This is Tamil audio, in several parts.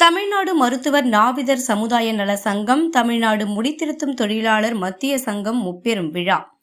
தமிழ்நாடு மருத்துவர் நாவிதர் சமுதாய நல சங்கம் தமிழ்நாடு முடித்திருத்தும் தொழிலாளர் மத்திய சங்கம் முப்பெரும் விழா.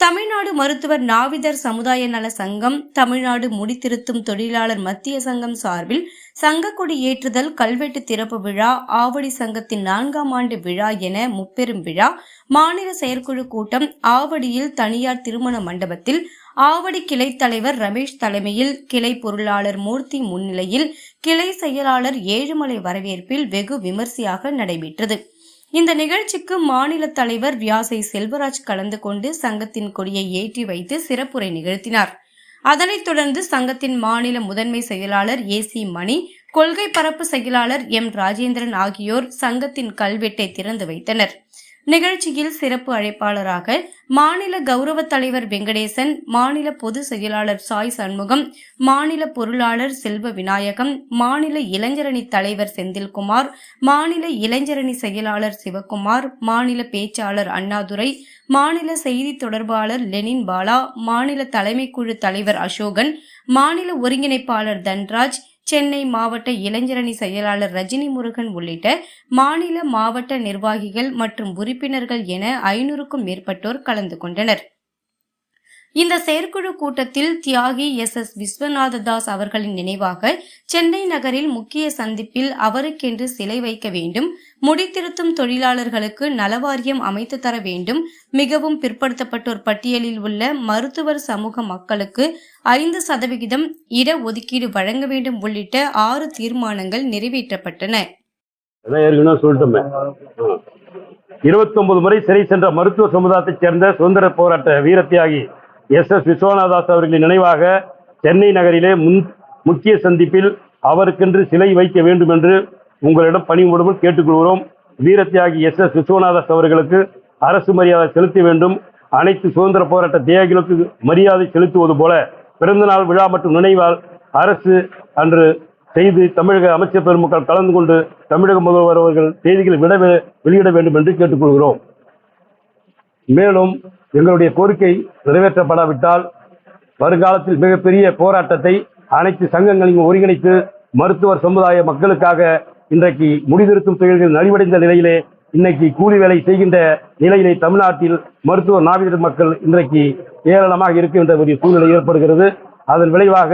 தமிழ்நாடு மருத்துவர் நாவிதர் சமுதாய நல சங்கம் தமிழ்நாடு முடித்திருத்தும் தொழிலாளர் மத்திய சங்கம் சார்பில் சங்கக்கொடி ஏற்றுதல் கல்வெட்டு திறப்பு விழா ஆவடி சங்கத்தின் நான்காம் ஆண்டு விழா என முப்பெரும் விழா மாநில செயற்குழு கூட்டம் ஆவடியில் தனியார் திருமண மண்டபத்தில் ஆவடி கிளை தலைவர் ரமேஷ் தலைமையில் கிளை பொருளாளர் மூர்த்தி முன்னிலையில் கிளை செயலாளர் ஏழுமலை வரவேற்பில் வெகு விமர்சையாக நடைபெற்றது. இந்த நிகழ்ச்சிக்கு மாநில தலைவர் வியாசை செல்வராஜ் கலந்து கொண்டு சங்கத்தின் கொடியை ஏற்றி வைத்து சிறப்புரை நிகழ்த்தினார். அதனைத் தொடர்ந்து சங்கத்தின் மாநில முதன்மை செயலாளர் ஏ சி மணி கொள்கை பரப்பு செயலாளர் எம் ராஜேந்திரன் ஆகியோர் சங்கத்தின் கல்வெட்டை திறந்து வைத்தனர். நிகழ்ச்சியில் சிறப்பு அழைப்பாளராக மாநில கௌரவ தலைவர் வெங்கடேசன் மாநில பொதுச் செயலாளர் சாய் சண்முகம் மாநில பொருளாளர் செல்வ விநாயகம் மாநில இளைஞரணி தலைவர் செந்தில்குமார் மாநில இளைஞரணி செயலாளர் சிவகுமார் மாநில பேச்சாளர் அண்ணாதுரை மாநில செய்தி தொடர்பாளர் லெனின் பாலா மாநில தலைமைக்குழு தலைவர் அசோகன் மாநில ஒருங்கிணைப்பாளர் தன்ராஜ் சென்னை மாவட்ட இளைஞரணி செயலாளர் ரஜினி முருகன் உள்ளிட்ட மாநில மாவட்ட நிர்வாகிகள் மற்றும் உறுப்பினர்கள் என ஐநூறுக்கும் மேற்பட்டோர் கலந்து கொண்டனர். இந்த செயற்குழு கூட்டத்தில் தியாகி எஸ். எஸ். விஸ்வநாத தாஸ் அவர்களின் நினைவாக சென்னை நகரில் முக்கிய சந்திப்பில் அவருக்கென்று சிலை வைக்க வேண்டும் முடித்திருத்தும் தொழிலாளர்களுக்கு நலவாரியம் அமைத்து தர வேண்டும் மிகவும் பிற்படுத்தப்பட்டோர் பட்டியலில் உள்ள மருத்துவர் சமூக மக்களுக்கு ஐந்து சதவிகிதம் இட ஒதுக்கீடு வழங்க வேண்டும் உள்ளிட்ட ஆறு தீர்மானங்கள் நிறைவேற்றப்பட்டன. இருபத்தி ஒன்பது இருபத்தொன்பது முறை சிறை சென்ற மருத்துவ சமுதாயத்தைச் சேர்ந்த சுதந்திர போராட்ட வீரத்தியாகி எஸ் எஸ் விஸ்வநாதாஸ் அவர்களின் நினைவாக சென்னை நகரிலே முன் முக்கிய சந்திப்பில் அவருக்கென்று சிலை வைக்க வேண்டும் என்று உங்களிடம் பணிவுடன் கேட்டுக்கொள்கிறோம். வீரத்தியாகி எஸ் எஸ் விஸ்வநாதாஸ் அவர்களுக்கு அரசு மரியாதை செலுத்த வேண்டும். அனைத்து சுதந்திர போராட்ட தியாகிகளுக்கு மரியாதை செலுத்துவது போல பிறந்தநாள் விழா மற்றும் நினைவால் அரசு அன்று செய்து தமிழக அமைச்சர் பெருமக்கள் கலந்து கொண்டு தமிழக முதல்வர் அவர்கள் செய்திகளை விட வெளியிட வேண்டும் என்று கேட்டுக்கொள்கிறோம். மேலும் எங்களுடைய கோரிக்கை நிறைவேற்றப்படாவிட்டால் வருங்காலத்தில் மிகப்பெரிய போராட்டத்தை அனைத்து சங்கங்களையும் ஒருங்கிணைத்து மருத்துவர் சமுதாய மக்களுக்காக இன்றைக்கு முடிதிருத்தும் தொழில்கள் நலிவடைந்த நிலையிலே இன்னைக்கு கூலி வேலை செய்கின்ற நிலையிலே தமிழ்நாட்டில் மருத்துவ நாவிதர் மக்கள் இன்றைக்கு ஏராளமாக இருக்கின்ற ஒரு சூழ்நிலை ஏற்படுகிறது. அதன் விளைவாக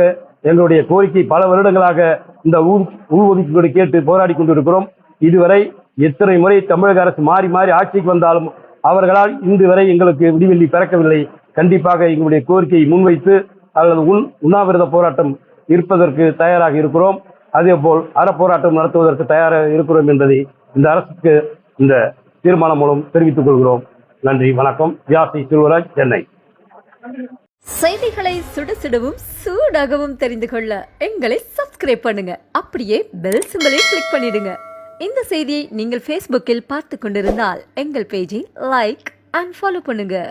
எங்களுடைய கோரிக்கை பல வருடங்களாக இந்த உள் ஒதுக்கீடு கேட்டு போராடி கொண்டிருக்கிறோம். இதுவரை எத்தனை முறை தமிழக அரசு மாறி மாறி ஆட்சிக்கு வந்தாலும் அவர்களால் இன்று வரை எங்களுக்கு விடிவெள்ளி பிறக்கவில்லை. கண்டிப்பாக எங்களுடைய கோரிக்கையை முன்வைத்து அல்லது உண் உண்ணாவிரத போராட்டம் இருப்பதற்கு தயாராக இருக்கிறோம். அதேபோல் அறப்போராட்டம் நடத்துவதற்கு தயாராக இருக்கிறோம் என்பதை இந்த அரசுக்கு இந்த தீர்மானம் மூலம் தெரிவித்துக் கொள்கிறோம். நன்றி வணக்கம். வியாசி செல்வராஜ் சென்னை. செய்திகளை சுடுசுடவும் சூடாகவும் தெரிந்து கொள்ள எங்களை சப்ஸ்கிரைப் பண்ணுங்க. அப்படியே பெல் சிம்பலையும் கிளிக் பண்ணிடுங்க. இந்த செய்தியை நீங்கள் ஃபேஸ்புக்கில் பார்த்து கொண்டிருந்தால் எங்கள் பேஜை லைக் அண்ட் ஃபாலோ பண்ணுங்கள்